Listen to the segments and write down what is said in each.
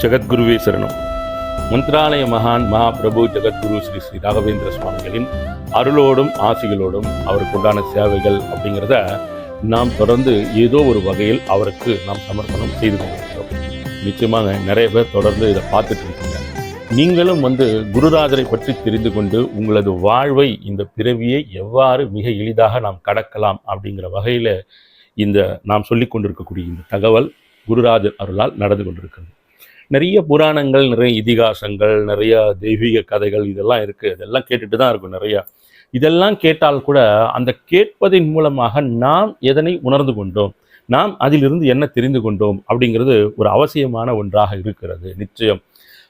ஜெகத்குருவே சரணம். மந்த்ராலய மகான் மகாபிரபு ஜெகத்குரு ஸ்ரீ ஸ்ரீ ராகவேந்திர சுவாமிகளின் அருளோடும் ஆசிகளோடும் அவருக்கு உண்டான சேவைகள் அப்படிங்கிறத நாம் தொடர்ந்து ஏதோ ஒரு வகையில் அவருக்கு நாம் சமர்ப்பணம் செய்து கொண்டிருக்கிறோம். நிச்சயமாக நிறைய பேர் தொடர்ந்து இதை பார்த்துட்டு இருக்கீங்க. நீங்களும் வந்து குருராஜரை பற்றி தெரிந்து கொண்டு உங்களது வாழ்வை இந்த பிறவியை எவ்வாறு மிக எளிதாக நாம் கடக்கலாம் அப்படிங்கிற வகையில் இந்த நாம் சொல்லிக் கொண்டிருக்கக்கூடிய இந்த தகவல் குருராஜர் அருளால் நடந்து கொண்டிருக்கிறது. நிறைய புராணங்கள் நிறைய இதிகாசங்கள் நிறைய தெய்வீக கதைகள் இதெல்லாம் இருக்குது இதெல்லாம் கேட்டுட்டு தான் இருக்கும் நிறையா. இதெல்லாம் கேட்டால் கூட அந்த கேட்பதின் மூலமாக நாம் எதனை உணர்ந்து கொண்டோம்? நாம் அதிலிருந்து என்ன தெரிந்து கொண்டோம்? அப்படிங்கிறது ஒரு அவசியமான ஒன்றாக இருக்கிறது. நிச்சயம்.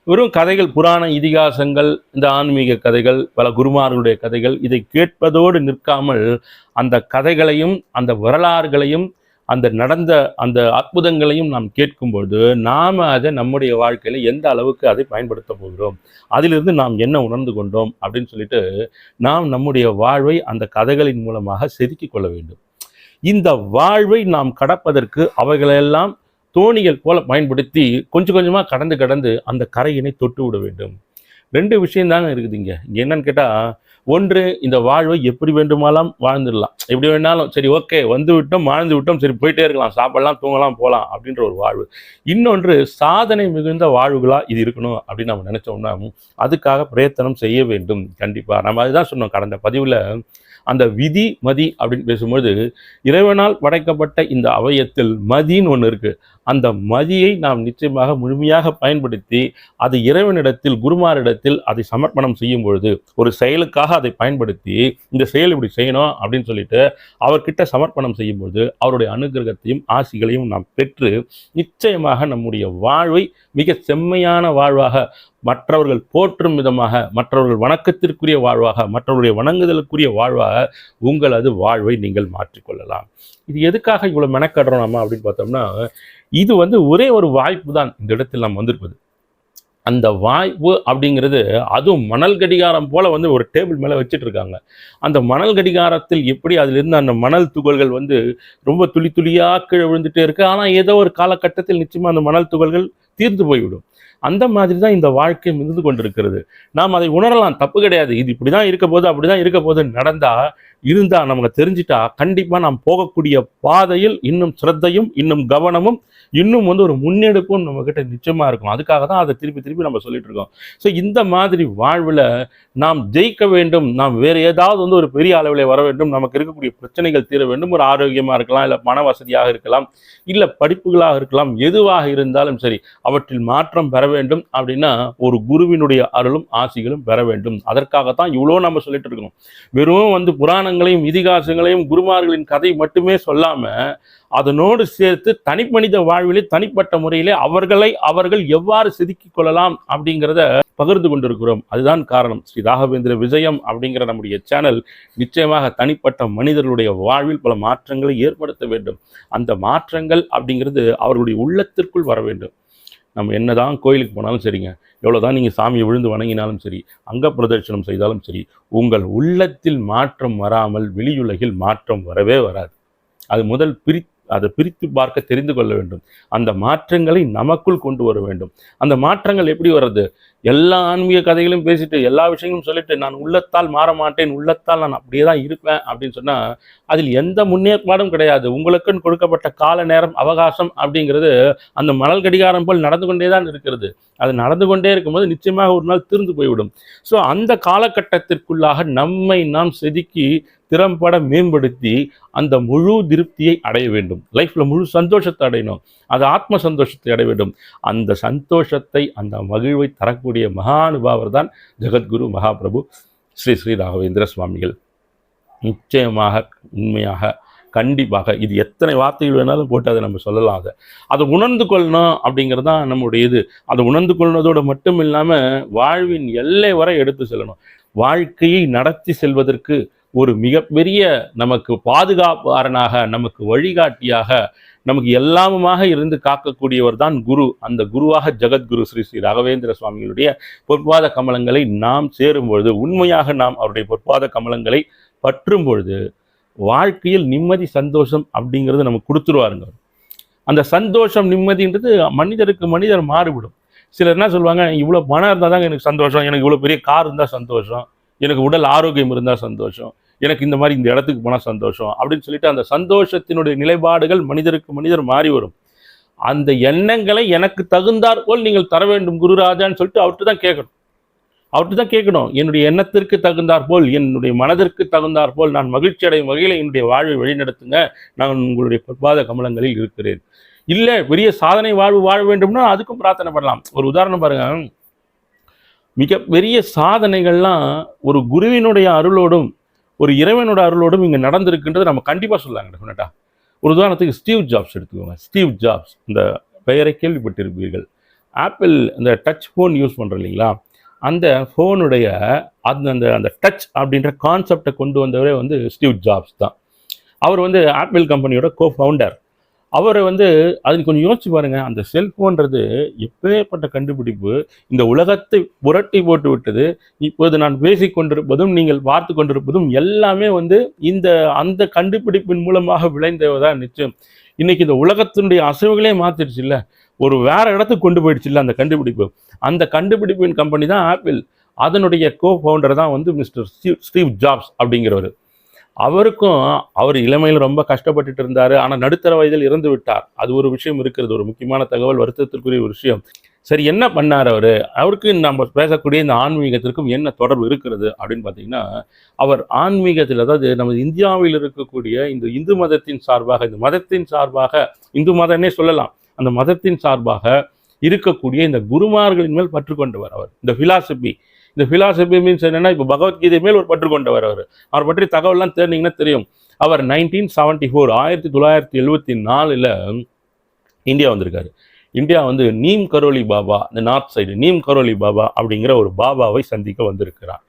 வெறும் கதைகள் புராண இதிகாசங்கள் இந்த ஆன்மீக கதைகள் பல குருமார்களுடைய கதைகள் இதை கேட்பதோடு நிற்காமல் அந்த கதைகளையும் அந்த வரலாறுகளையும் அந்த நடந்த அந்த அற்புதங்களையும் நாம் கேட்கும்பொழுது நாம் அதை நம்முடைய வாழ்க்கையில் எந்த அளவுக்கு அதை பயன்படுத்த போகிறோம்? அதிலிருந்து நாம் என்ன உணர்ந்து கொண்டோம்? அப்படின்னு சொல்லிட்டு நாம் நம்முடைய வாழ்வை அந்த கதைகளின் மூலமாக செதுக்கிக் கொள்ள வேண்டும். இந்த வாழ்வை நாம் கடப்பதற்கு அவைகளெல்லாம் தோணிகள் போல பயன்படுத்தி கொஞ்சம் கொஞ்சமாக கடந்து கடந்து அந்த கரையினை தொட்டு விட வேண்டும். ரெண்டு விஷயந்தாங்க இருக்குது இங்கே இங்கே என்னன்னு கேட்டால் ஒன்று இந்த வாழ்வை எப்படி வேண்டுமானாலும் வாழ்ந்துடலாம். எப்படி வேணாலும் சரி ஓகே வந்து விட்டோம் வாழ்ந்து விட்டோம் சரி போயிட்டே இருக்கலாம். சாப்பிடலாம் தூங்கலாம் போகலாம் அப்படின்ற ஒரு வாழ்வு. இன்னொன்று சாதனை மிகுந்த வாழ்வுகளாக இது இருக்கணும் அப்படின்னு நம்ம நினச்சோம்னா அதுக்காக பிரயத்தனம் செய்ய வேண்டும். கண்டிப்பாக நம்ம அதுதான் சொன்னோம் கடந்த பதிவில். அந்த விதி மதி அப்படின்னு பேசும்போது இறைவனால் படைக்கப்பட்ட இந்த அவயத்தில் மதின்னு ஒன்று இருக்குது அந்த மதியை நாம் நிச்சயமாக முழுமையாக பயன்படுத்தி அது இறைவனிடத்தில் குருமாரிடத்தில் அதை சமர்ப்பணம் செய்யும் பொழுது ஒரு செயலுக்காக அதை பயன்படுத்தி இந்த செயல் இப்படி செய்யணும் அப்படின்னு சொல்லிட்டு அவர்கிட்ட சமர்ப்பணம் செய்யும் பொழுது அவருடைய அனுகிரகத்தையும் ஆசிகளையும் நாம் பெற்று நிச்சயமாக நம்முடைய வாழ்வை மிக செம்மையான வாழ்வாக மற்றவர்கள் போற்றும் விதமாக மற்றவர்கள் வணக்கத்திற்குரிய வாழ்வாக மற்றவருடைய வணங்குதலுக்குரிய வாழ்வாக உங்களது வாழ்வை நீங்கள் மாற்றிக்கொள்ளலாம். இது எதுக்காக இவ்வளோ மெனக்கடுறோம் நம்ம அப்படின்னு பார்த்தோம்னா இது வந்து ஒரே ஒரு வாய்ப்பு தான் இந்த இடத்தில் நம்ம வந்திருப்பது. அந்த வாய்ப்பு அப்படிங்கிறது அதுவும் மணல் கடிகாரம் போல் வந்து ஒரு டேபிள் மேலே வச்சுட்டு இருக்காங்க அந்த மணல் கடிகாரத்தில் எப்படி அதிலிருந்து அந்த மணல் துகள்கள் வந்து ரொம்ப துளி துளியாக கீழே விழுந்துட்டே இருக்குது ஆனால் ஏதோ ஒரு காலகட்டத்தில் நிச்சயமாக அந்த மணல் துகள்கள் தீர்ந்து போய்விடும். அந்த மாதிரி தான் இந்த வாழ்க்கை மிகுந்து கொண்டிருக்கிறது. நாம் அதை உணரலாம் தப்பு கிடையாது. இது இப்படி தான் இருக்க போது அப்படி தான் இருக்க போது நடந்தால் இருந்தா நமக்கு தெரிஞ்சிட்டா கண்டிப்பாக நாம் போகக்கூடிய பாதையில் இன்னும் சிரத்தையும் இன்னும் கவனமும் இன்னும் வந்து ஒரு முன்னெடுப்பும் நம்மக்கிட்ட நிச்சயமாக நிச்சயமா இருக்கும். அதுக்காக தான் அதை திருப்பி திருப்பி நம்ம சொல்லிட்டு இருக்கோம். ஸோ இந்த மாதிரி வாழ்வில் நாம் ஜெயிக்க வேண்டும் நாம் வேறு ஏதாவது வந்து ஒரு பெரிய அளவில் வர வேண்டும் நமக்கு இருக்கக்கூடிய பிரச்சனைகள் தீர வேண்டும் ஒரு ஆரோக்கியமாக இருக்கலாம் இல்லை பண வசதியாக இருக்கலாம் இல்லை படிப்புகளாக இருக்கலாம் எதுவாக இருந்தாலும் சரி அவற்றில் மாற்றம் பெற வேண்டும் அப்படின்னா ஒரு குருவினுடைய அருளும் ஆசிகளும் பெற வேண்டும். அதற்காகத்தான் இவ்வளோ நம்ம சொல்லிட்டு இருக்கோம். வெறும் வந்து புராண புராணங்களையும் இதிகாசங்களையும் குருமார்களின் கதை மட்டுமே சொல்லாம அதனோடு சேர்த்து தனிமனித வாழ்விலே தனிப்பட்ட முறையிலே அவர்களை அவர்கள் எவ்வாறு செதுக்கிக் கொள்ளலாம் அப்படிங்கிறத பகிர்ந்து கொண்டிருக்கிறோம். அதுதான் காரணம். ஸ்ரீ ராகவேந்திர விஜயம் அப்படிங்கிற நம்முடைய சேனல் நிச்சயமாக தனிப்பட்ட மனிதர்களுடைய வாழ்வில் பல மாற்றங்களை ஏற்படுத்த வேண்டும். அந்த மாற்றங்கள் அப்படிங்கிறது அவர்களுடைய உள்ளத்திற்குள் வர வேண்டும். நம்ம என்னதான் கோயிலுக்கு போனாலும் சரிங்க. எவ்வளோ தான் நீங்கள் சாமியை விழுந்து வணங்கினாலும் சரி அங்க பிரதட்சணம் செய்தாலும் சரி உங்கள் உள்ளத்தில் மாற்றம் வராமல் வெளியுலகில் மாற்றம் வரவே வராது. அது முதல் பிரி அதை பிரித்து பார்க்க தெரிந்து கொள்ள வேண்டும். அந்த மாற்றங்களை நமக்குள் கொண்டு வர வேண்டும். அந்த மாற்றங்கள் எப்படி வர்றது? எல்லா ஆன்மீக கதைகளும் பேசிட்டு எல்லா விஷயங்களும் சொல்லிட்டு நான் உள்ளத்தால் மாற மாட்டேன் உள்ளத்தால் நான் அப்படியே தான் இருப்பேன் அப்படின்னு சொன்னால் அதில் எந்த முன்னேற்பாடும் கிடையாது. உங்களுக்குன்னு கொடுக்கப்பட்ட கால நேரம் அவகாசம் அப்படிங்கிறது அந்த மணல் கடிகாரம் போல் நடந்து கொண்டே தான் இருக்கிறது. அது நடந்து கொண்டே இருக்கும்போது நிச்சயமாக ஒரு நாள் தீர்ந்து போய்விடும். ஸோ அந்த காலகட்டத்திற்குள்ளாக நம்மை நாம் செதுக்கி திறம்பட மேம்படுத்தி அந்த முழு திருப்தியை அடைய வேண்டும். லைஃப்பில் முழு சந்தோஷத்தை அடையணும். அது ஆத்ம சந்தோஷத்தை அடைய வேண்டும். அந்த சந்தோஷத்தை அந்த மகிழ்வை தரக்கூடிய மகானுபாவர் தான் ஜெகத்குரு மகாபிரபு ஸ்ரீ ஸ்ரீ ராகவேந்திர சுவாமிகள். நிச்சயமாக உண்மையாக கண்டிப்பாக இது எத்தனை வார்த்தைகள் வேணாலும் போட்டு அதை நம்ம சொல்லலாம் அதை. அதை உணர்ந்து கொள்ளணும் அப்படிங்கிறது தான் நம்முடைய இது. அதை உணர்ந்து கொள்வதோடு மட்டும் இல்லாமல் வாழ்வின் எல்லை வரை எடுத்து செல்லணும். வாழ்க்கையை நடத்தி செல்வதற்கு ஒரு மிகப்பெரிய நமக்கு பாதுகாப்பாரனாக நமக்கு வழிகாட்டியாக நமக்கு எல்லாமுமாக இருந்து காக்கக்கூடியவர் தான் குரு. அந்த குருவாக ஜெகத்குரு ஸ்ரீ ஸ்ரீ ராகவேந்திர சுவாமிகளுடைய பொற்பாத கமலங்களை நாம் சேரும் பொழுது உண்மையாக நாம் அவருடைய பொற்பாத கமலங்களை பற்றும் பொழுது வாழ்க்கையில் நிம்மதி சந்தோஷம் அப்படிங்கிறது நமக்கு கொடுத்துருவாருங்க அந்த சந்தோஷம் நிம்மதின்றது மனிதருக்கு மனிதர் மாறுபடும். சிலர் என்ன சொல்லுவாங்க இவ்வளோ பணம் இருந்தால் தாங்க எனக்கு சந்தோஷம் எனக்கு இவ்வளோ பெரிய கார் இருந்தால் சந்தோஷம் எனக்கு உடல் ஆரோக்கியம் இருந்தால் சந்தோஷம் எனக்கு இந்த மாதிரி இந்த இடத்துக்கு போனால் சந்தோஷம் அப்படின்னு சொல்லிட்டு அந்த சந்தோஷத்தினுடைய நிலைப்பாடுகள் மனிதருக்கு மனிதர் மாறி வரும். அந்த எண்ணங்களை எனக்கு தகுந்தாற் போல் நீங்கள் தர வேண்டும் குருராஜான்னு சொல்லிட்டு அவர்கிட்ட தான் கேட்கணும். அவர்கிட்ட தான் கேட்கணும். என்னுடைய எண்ணத்திற்கு தகுந்தாற் போல் என்னுடைய மனதிற்கு தகுந்தாற் போல் நான் மகிழ்ச்சி அடையும் வகையில் என்னுடைய வாழ்வை வழிநடத்துங்க. நான் உங்களுடைய பொற்பாத கமலங்களில் இருக்கிறேன். இல்லை பெரிய சாதனை வாழ்வு வாழ வேண்டும்னா அதுக்கும் பிரார்த்தனை பண்ணலாம். ஒரு உதாரணம் பாருங்க. மிக பெரிய சாதனைகள்லாம் ஒரு குருவினுடைய அருளோடும் ஒரு இறைவனோட அருளோடும் இங்கே நடந்திருக்குன்றது நம்ம கண்டிப்பாக சொல்லலாங்க டெஃபினட்டா. ஒரு உதாரணத்துக்கு ஸ்டீவ் ஜாப்ஸ் எடுத்துக்கோங்க. ஸ்டீவ் ஜாப்ஸ் இந்த பெயரை கேள்விப்பட்டிருப்பீர்கள். ஆப்பிள் இந்த டச் ஃபோன் யூஸ் பண்ணுறோம் இல்லைங்களா? அந்த ஃபோனுடைய அந்த அந்த அந்த டச் அப்படின்ற கான்செப்டை கொண்டு வந்தவரே வந்து ஸ்டீவ் ஜாப்ஸ் தான். அவர் வந்து ஆப்பிள் கம்பெனியோட கோ ஃபவுண்டர் அவரை வந்து அது கொஞ்சம் யோசிச்சு பாருங்க. அந்த செல்ஃபோன்றது எப்பேற்பட்ட கண்டுபிடிப்பு? இந்த உலகத்தை புரட்டி போட்டு விட்டது. இப்போது நான் பேசிக்கொண்டிருப்பதும் நீங்கள் பார்த்து கொண்டிருப்பதும் எல்லாமே வந்து இந்த அந்த கண்டுபிடிப்பின் மூலமாக விளைந்ததான் நிச்சயம். இன்னைக்கு இந்த உலகத்தினுடைய அசைவுகளே மாத்திருச்சு இல்லை. ஒரு வேற இடத்துக்கு கொண்டு போயிடுச்சு இல்லை அந்த கண்டுபிடிப்பு. அந்த கண்டுபிடிப்பின் கம்பெனி தான் ஆப்பிள் அதனுடைய கோ ஃபவுண்டர் தான் வந்து மிஸ்டர் ஸ்டீவ் ஸ்டீவ் ஜாப்ஸ் அப்படிங்கிறவர். அவருக்கும் அவர் இளமையில் ரொம்ப கஷ்டப்பட்டுட்டு இருந்தார். ஆனால் நடுத்தர வயதில் இறந்து விட்டார். அது ஒரு விஷயம் இருக்கிறது. ஒரு முக்கியமான தகவல் வருத்தத்திற்குரிய ஒரு விஷயம். சரி என்ன பண்ணார் அவர்? அவருக்கு நம்ம பேசக்கூடிய இந்த ஆன்மீகத்திற்கும் என்ன தொடர்பு இருக்கிறது அப்படின்னு பார்த்தீங்கன்னா அவர் ஆன்மீகத்தில் அதாவது நம்ம இந்தியாவில் இருக்கக்கூடிய இந்த இந்து மதத்தின் சார்பாக இந்த மதத்தின் சார்பாக இந்து மதம்னே சொல்லலாம். அந்த மதத்தின் சார்பாக இருக்கக்கூடிய இந்த குருமார்களின் மேல் பற்று கொண்டவர் அவர். இந்த ஃபிலாசபி இந்த ஃபிலாசபி மீன்ஸ் என்னன்னா இப்போ பகவத்கீதை மேல் ஒரு பற்று கொண்டவர் அவர். அவர் பற்றி தகவல்லாம் தெரிஞ்சீங்கன்னா தெரியும். அவர் நைன்டீன் செவன்டி ஃபோர் ஆயிரத்தி தொள்ளாயிரத்தி எழுபத்தி நாலில் இந்தியா வந்திருக்காரு. இந்தியா வந்து நீம் கரோலி பாபா இந்த நார்த் சைடு நீம் கரோலி பாபா அப்படிங்கிற ஒரு பாபாவை சந்திக்க வந்திருக்கிறார்.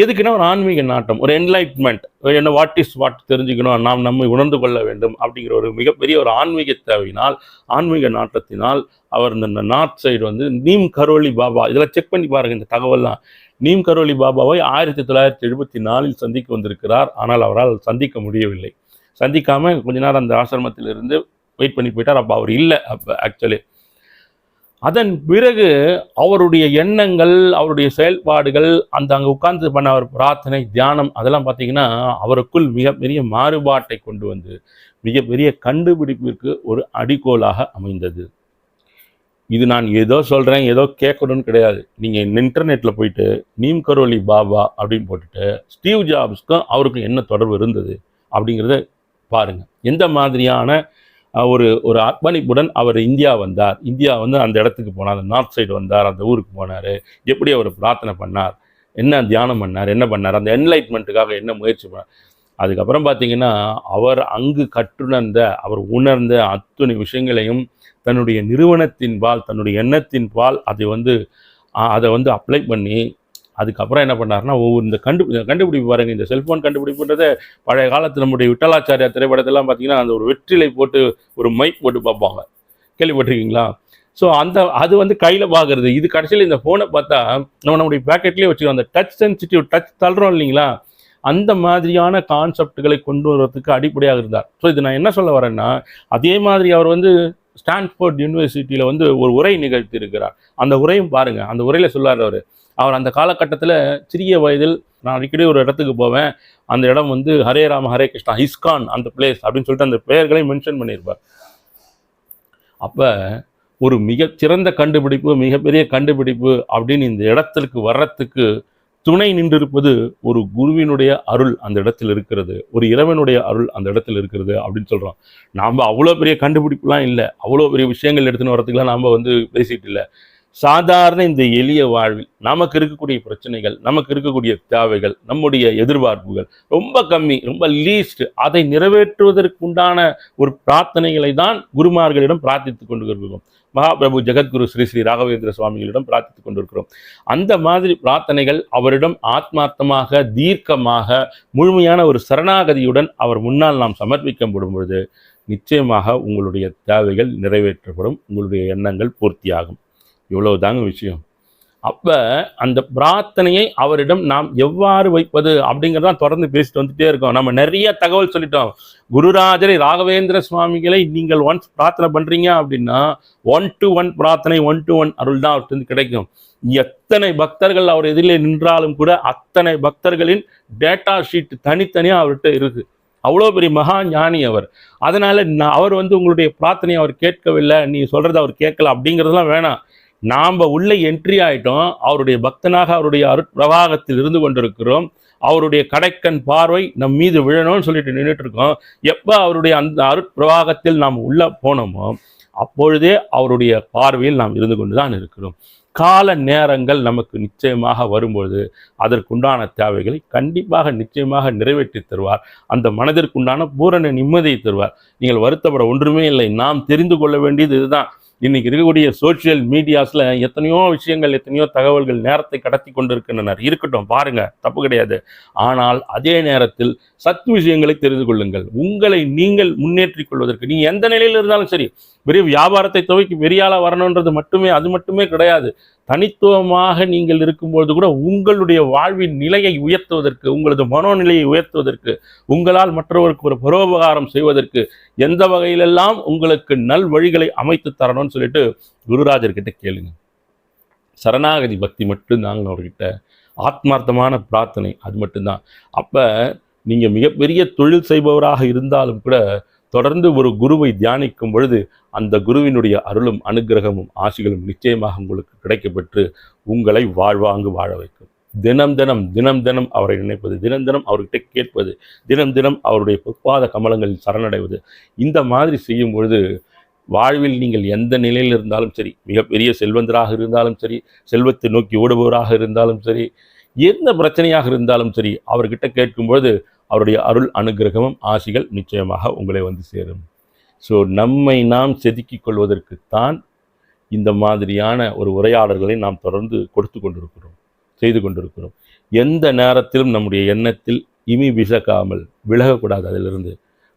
எதுக்குன்னா ஒரு ஆன்மீக நாட்டம் ஒரு என்லைட்மெண்ட் என்ன வாட் இஸ் வாட் தெரிஞ்சுக்கணும் நாம் நம்மை உணர்ந்து கொள்ள வேண்டும் அப்படிங்கிற ஒரு மிகப்பெரிய ஒரு ஆன்மீக தேவையினால் ஆன்மீக நாட்டத்தினால் அவர் இந்த நார்த் சைடு வந்து நீம் கரோலி பாபா இதெல்லாம் செக் பண்ணி பாருங்க இந்த தகவல்லாம். நீம் கரோலி பாபாவை ஆயிரத்தி தொள்ளாயிரத்தி எழுபத்தி நாலில் சந்திக்க வந்திருக்கிறார். ஆனால் அவரால் சந்திக்க முடியவில்லை. சந்திக்காமல் கொஞ்ச நேரம் அந்த ஆசிரமத்தில் இருந்து வெயிட் பண்ணி போயிட்டார். அப்போ அவர் இல்லை. அப்போ ஆக்சுவலி அதன் பிறகு அவருடைய எண்ணங்கள் அவருடைய செயல்பாடுகள் அந்த அங்கே உட்கார்ந்து பண்ண அவர் பிரார்த்தனை தியானம் அதெல்லாம் பார்த்தீங்கன்னா அவருக்குள் மிகப்பெரிய மாறுபாட்டை கொண்டு வந்து மிகப்பெரிய கண்டுபிடிப்பிற்கு ஒரு அடிக்கோலாக அமைந்தது. இது நான் ஏதோ சொல்கிறேன் ஏதோ கேட்கணும்னு கிடையாது. நீங்கள் இன்டர்நெட்டில் போயிட்டு நீம் கரோலி பாபா அப்படின்னு போட்டுட்டு ஸ்டீவ் ஜாப்ஸ்க்கும் அவருக்கும் என்ன தொடர்பு இருந்தது அப்படிங்கிறத பாருங்க. எந்த மாதிரியான ஒரு ஒரு அர்ப்பணிப்புடன் அவர் இந்தியா வந்தார். இந்தியா வந்து அந்த இடத்துக்கு போனார் அந்த நார்த் சைடு வந்தார் அந்த ஊருக்கு போனார். எப்படி அவர் பிரார்த்தனை பண்ணார்? என்ன தியானம் பண்ணார்? என்ன பண்ணார்? அந்த என்லைட்மெண்ட்டுக்காக என்ன முயற்சி பண்ணார்? அதுக்கப்புறம் பார்த்தீங்கன்னா அவர் அங்கு கற்றுணர்ந்த அவர் உணர்ந்த அத்துணை விஷயங்களையும் தன்னுடைய நிறுவனத்தின் பால் தன்னுடைய எண்ணத்தின் பால் அதை வந்து அதை வந்து அப்ளை பண்ணி அதுக்கப்புறம் என்ன பண்ணாருன்னா ஒவ்வொரு இந்த கண்டு கண்டுபிடிப்பு பாருங்கள் இந்த செல்ஃபோன் கண்டுபிடிப்புன்றதே பழைய காலத்தில் நம்முடைய விட்டலாச்சாரியா திரைப்படத்தெல்லாம் பார்த்தீங்கன்னா அந்த ஒரு வெற்றிலை போட்டு ஒரு மைக் போட்டு பார்ப்பாங்க. கேள்விப்பட்டிருக்கீங்களா? ஸோ அந்த அது வந்து கையில் பார்க்குறது. இது கடைசியில் இந்த ஃபோனை பார்த்தா நம்ம நம்முடைய பேக்கெட்லேயே வச்சுக்கோம் அந்த டச் சென்சிட்டிவ் டச் தள்ளுறோம் இல்லைங்களா? அந்த மாதிரியான கான்செப்டுகளை கொண்டு வருவதற்கு அடிப்படையாக இருந்தார். ஸோ இது நான் என்ன சொல்ல வரேன்னா அதே மாதிரி அவர் வந்து ஸ்டான்ஃபோர்ட் யூனிவர்சிட்டியில் வந்து ஒரு உரை நிகழ்த்தி இருக்கிறார் அந்த உரையும் பாருங்கள் அந்த உரையில் சொல்லார் அவர். அவர் அந்த காலகட்டத்தில் சிறிய வயதில் நான் அடிக்கடி ஒரு இடத்துக்கு போவேன். அந்த இடம் வந்து ஹரே ராம ஹரே கிருஷ்ணா ஹிஸ்கான் அந்த பிளேஸ் அப்படின்னு சொல்லிட்டு அந்த பெயர்களையும் மென்ஷன் பண்ணியிருப்பார். அப்போ ஒரு மிகச்சிறந்த கண்டுபிடிப்பு மிகப்பெரிய கண்டுபிடிப்பு அப்படின்னு இந்த இடத்திற்கு வர்றதுக்கு துணை நின்றிருப்பது ஒரு குருவினுடைய அருள் அந்த இடத்தில் இருக்கிறது ஒரு இறைவனுடைய அருள் அந்த இடத்தில் இருக்கிறது அப்படின்னு சொல்கிறோம் நாம் அவ்வளோ பெரிய கண்டுபிடிப்புலாம் இல்லை. அவ்வளோ பெரிய விஷயங்கள் எடுத்துன்னு வரதுக்குலாம் நாம் வந்து பேசிட்டு இல்லை. சாதாரண இந்த எளிய வாழ்வில் நமக்கு இருக்கக்கூடிய பிரச்சனைகள் நமக்கு இருக்கக்கூடிய தேவைகள் நம்முடைய எதிர்பார்ப்புகள் ரொம்ப கம்மி ரொம்ப லீஸ்ட் அதை நிறைவேற்றுவதற்குண்டான ஒரு பிரார்த்தனைகளை தான் குருமார்களிடம் பிரார்த்தித்துக் கொண்டு இருக்கிறோம் மகாபிரபு ஜெகத்குரு ஸ்ரீ ஸ்ரீ ராகவேந்திர சுவாமிகளிடம் பிரார்த்தித்துக் கொண்டிருக்கிறோம். அந்த மாதிரி பிரார்த்தனைகள் அவரிடம் ஆத்மார்த்தமாக தீர்க்கமாக முழுமையான ஒரு சரணாகதியுடன் அவர் முன்னால் நாம் சமர்ப்பிக்கப்படும் பொழுது நிச்சயமாக உங்களுடைய தேவைகள் நிறைவேற்றப்படும் உங்களுடைய எண்ணங்கள் பூர்த்தியாகும். இவ்வளவு தாங்க விஷயம். அப்போ அந்த பிரார்த்தனையை அவரிடம் நாம் எவ்வாறு வைப்பது அப்படிங்கிறதான் தொடர்ந்து பேசிட்டு வந்துட்டே இருக்கோம். நம்ம நிறைய தகவல் சொல்லிட்டோம். குருராஜரை ராகவேந்திர சுவாமிகளை நீங்கள் ஒன்ஸ் பிரார்த்தனை பண்ணுறீங்க அப்படின்னா ஒன் டு ஒன் பிரார்த்தனை ஒன் டு ஒன் அருள் தான் அவர்கிட்ட கிடைக்கும். எத்தனை பக்தர்கள் அவர் எதிரிலே நின்றாலும் கூட அத்தனை பக்தர்களின் டேட்டா ஷீட் தனித்தனியாக அவர்கிட்ட இருக்குது அவ்வளோ பெரிய மகா ஞானி அவர். அதனால் நான் அவர் வந்து உங்களுடைய பிரார்த்தனையை அவர் கேட்கவில்லை நீ சொல்கிறத அவர் கேட்கல அப்படிங்கிறதுலாம் வேணாம். நாம் உள்ளே என்ட்ரி ஆயிட்டோம். அவருடைய பக்தனாக அவருடைய அருட்பிரவாகத்தில் இருந்து கொண்டிருக்கிறோம். அவருடைய கடைக்கண் பார்வை நம் மீது விழணும்னு சொல்லிட்டு நின்றுட்டு இருக்கோம் எப்போ அவருடைய அந்த அருட்பிரவாகத்தில் நாம் உள்ளே போனோமோ அப்பொழுதே அவருடைய பார்வையில் நாம் இருந்து கொண்டு தான் இருக்கிறோம். கால நேரங்கள் நமக்கு நிச்சயமாக வரும்பொழுது அதற்குண்டான தேவைகளை கண்டிப்பாக நிச்சயமாக நிறைவேற்றி தருவார். அந்த மனதிற்குண்டான பூரண நிம்மதியை தருவார். நீங்கள் வருத்தப்பட ஒன்றுமே இல்லை. நாம் தெரிந்து கொள்ள வேண்டியது இதுதான். இன்னைக்கு இருக்கக்கூடிய சோசியல் மீடியாஸ்ல எத்தனையோ விஷயங்கள் எத்தனையோ தகவல்கள் நேரத்தை கடத்தி கொண்டிருக்கின்றனர். இருக்கட்டும் பாருங்க தப்பு கிடையாது. ஆனால் அதே நேரத்தில் சத்து விஷயங்களை தெரிந்து கொள்ளுங்கள். உங்களை நீங்கள் முன்னேற்றிக் கொள்வதற்கு நீங்க எந்த நிலையில் இருந்தாலும் சரி பெரிய வியாபாரத்தை துவைக்கு பெரிய வரணுன்றது மட்டுமே அது மட்டுமே கிடையாது. தனித்துவமாக நீங்கள் இருக்கும்பொழுது கூட உங்களுடைய வாழ்வின் நிலையை உயர்த்துவதற்கு உங்களது மனோநிலையை உயர்த்துவதற்கு உங்களால் மற்றவருக்கு ஒரு பரோபகாரம் செய்வதற்கு எந்த வகையிலெல்லாம் உங்களுக்கு நல் வழிகளை அமைத்து தரணும்னு சொல்லிட்டு குருராஜர்கிட்ட கேளுங்க. சரணாகதி பக்தி மட்டும்தாங்க அவர்கிட்ட. ஆத்மார்த்தமான பிரார்த்தனை அது மட்டும்தான். அப்போ நீங்கள் மிகப்பெரிய தொழில் செய்பவராக இருந்தாலும் கூட தொடர்ந்து ஒரு குருவை தியானிக்கும் பொழுது அந்த குருவினுடைய அருளும் அனுக்கிரகமும் ஆசிகளும் நிச்சயமாக உங்களுக்கு கிடைக்கப்பெற்று உங்களை வாழ்வாங்கு வாழ வைக்கும். தினம் தினம் தினம் தினம் அவரை நினைப்பது தினம் தினம் அவர்கிட்ட கேட்பது தினம் தினம் அவருடைய பொற்பாத கமலங்களில் சரணடைவது இந்த மாதிரி செய்யும் பொழுது வாழ்வில் நீங்கள் எந்த நிலையில் இருந்தாலும் சரி மிகப்பெரிய செல்வந்தராக இருந்தாலும் சரி செல்வத்தை நோக்கி ஓடுபவராக இருந்தாலும் சரி எந்த பிரச்சனையாக இருந்தாலும் சரி அவர்கிட்ட கேட்கும்பொழுது அவருடைய அருள் அனுகிரகமும் ஆசிகள் நிச்சயமாக உங்களை வந்து சேரும். ஸோ நம்மை நாம் செதுக்கிக் கொள்வதற்குத்தான் இந்த மாதிரியான ஒரு உரையாடல்களை நாம் தொடர்ந்து கொடுத்து கொண்டிருக்கிறோம் செய்து கொண்டிருக்கிறோம். எந்த நேரத்திலும் நம்முடைய எண்ணத்தில் இமி விசக்காமல் விலகக்கூடாது. அதிலிருந்து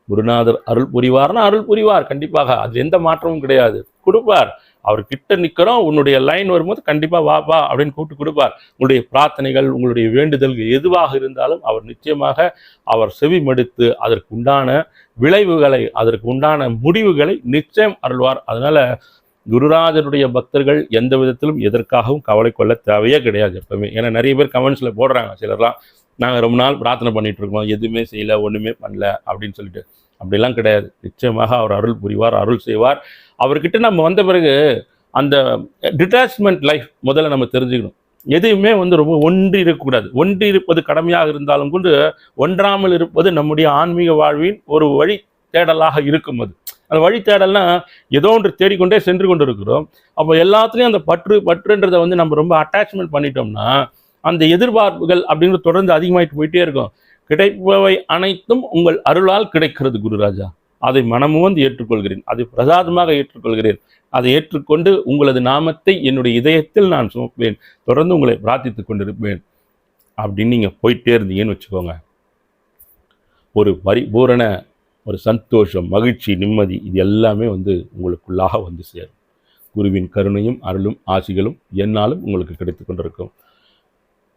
குருநாதர் அருள் புரிவார்னா அருள் புரிவார் கண்டிப்பாக. அது எந்த மாற்றமும் கிடையாது. கொடுப்பார். அவர் கிட்ட நிற்கிறோம் உன்னுடைய லைன் வரும்போது கண்டிப்பாக வா வா அப்படின்னு கூப்பிட்டு கொடுப்பார். உங்களுடைய பிரார்த்தனைகள் உங்களுடைய வேண்டுதல்கள் எதுவாக இருந்தாலும் அவர் நிச்சயமாக அவர் செவி மடுத்து அதற்கு உண்டான விளைவுகளை அதற்கு உண்டான முடிவுகளை நிச்சயம் அருள்வார். அதனால் குருராஜருடைய பக்தர்கள் எந்த விதத்திலும் எதற்காகவும் கவலை கொள்ள தேவையே கிடையாது எப்பவுமே. ஏன்னா நிறைய பேர் கமெண்ட்ஸில் போடுறாங்க சிலர்லாம். நாங்கள் ரொம்ப நாள் பிரார்த்தனை பண்ணிகிட்ருக்கோம் இருக்கோம். எதுவுமே செய்யலை ஒன்றுமே பண்ணல அப்படின்னு சொல்லிட்டு. அப்படிலாம் கிடையாது. நிச்சயமாக அவர் அருள் புரிவார் அருள் செய்வார். அவர்கிட்ட நம்ம வந்த பிறகு அந்த டிட்டாச்மெண்ட் லைஃப் முதல்ல நம்ம தெரிஞ்சுக்கணும். எதையுமே வந்து ரொம்ப ஒன்றி இருக்கக்கூடாது. ஒன்றி இருப்பது கடமையாக இருந்தாலும் கொண்டு ஒன்றாமல் இருப்பது நம்முடைய ஆன்மீக வாழ்வின் ஒரு வழி தேடலாக இருக்கும் அது. அந்த வழி தேடல்னா ஏதோ ஒன்று தேடிக்கொண்டே சென்று கொண்டு இருக்கிறோம் அப்போ எல்லாத்துலேயும் அந்த பற்று பற்றுன்றதை வந்து நம்ம ரொம்ப அட்டாச்மெண்ட் பண்ணிட்டோம்னா அந்த எதிர்பார்ப்புகள் அப்படிங்கிறது தொடர்ந்து அதிகமாயிட்டு போயிட்டே இருக்கும். கிடைப்பவை அனைத்தும் உங்கள் அருளால் கிடைக்கிறது குருராஜா. அதை மனமுவந்து ஏற்றுக்கொள்கிறேன். அதை பிரசாதமாக ஏற்றுக்கொள்கிறேன். அதை ஏற்றுக்கொண்டு உங்களது நாமத்தை என்னுடைய இதயத்தில் நான் சுமப்பேன். தொடர்ந்து உங்களை பிரார்த்தித்துக் கொண்டிருப்பேன். அப்படின்னு நீங்கள் போயிட்டே இருந்தீங்கன்னு வச்சுக்கோங்க. ஒரு பரிபூரண ஒரு சந்தோஷம் மகிழ்ச்சி நிம்மதி இது எல்லாமே வந்து உங்களுக்குள்ளாக வந்து சேரும். குருவின் கருணையும் அருளும் ஆசிகளும் என்னாலும் உங்களுக்கு கிடைத்து கொண்டிருக்கும்.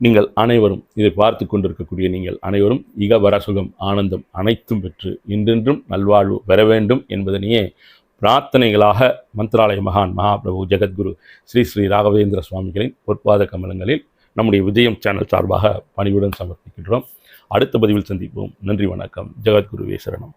நீங்கள் அனைவரும் இதை பார்த்து கொண்டிருக்கக்கூடிய நீங்கள் அனைவரும் இக வரசுகம் ஆனந்தம் அனைத்தும் பெற்று இன்றென்றும் நல்வாழ்வு பெற வேண்டும் என்பதனையே பிரார்த்தனைகளாக மந்திராலய மகான் மகாபிரபு ஜெகத்குரு ஸ்ரீ ஸ்ரீ ராகவேந்திர சுவாமிகளின் பொற்பாத கமலங்களில் நம்முடைய விஜயம் சேனல் சார்பாக பணிவுடன் சமர்ப்பிக்கின்றோம். அடுத்த பதிவில் சந்திப்போம். நன்றி வணக்கம். ஜெகத்குருவே சரணம்.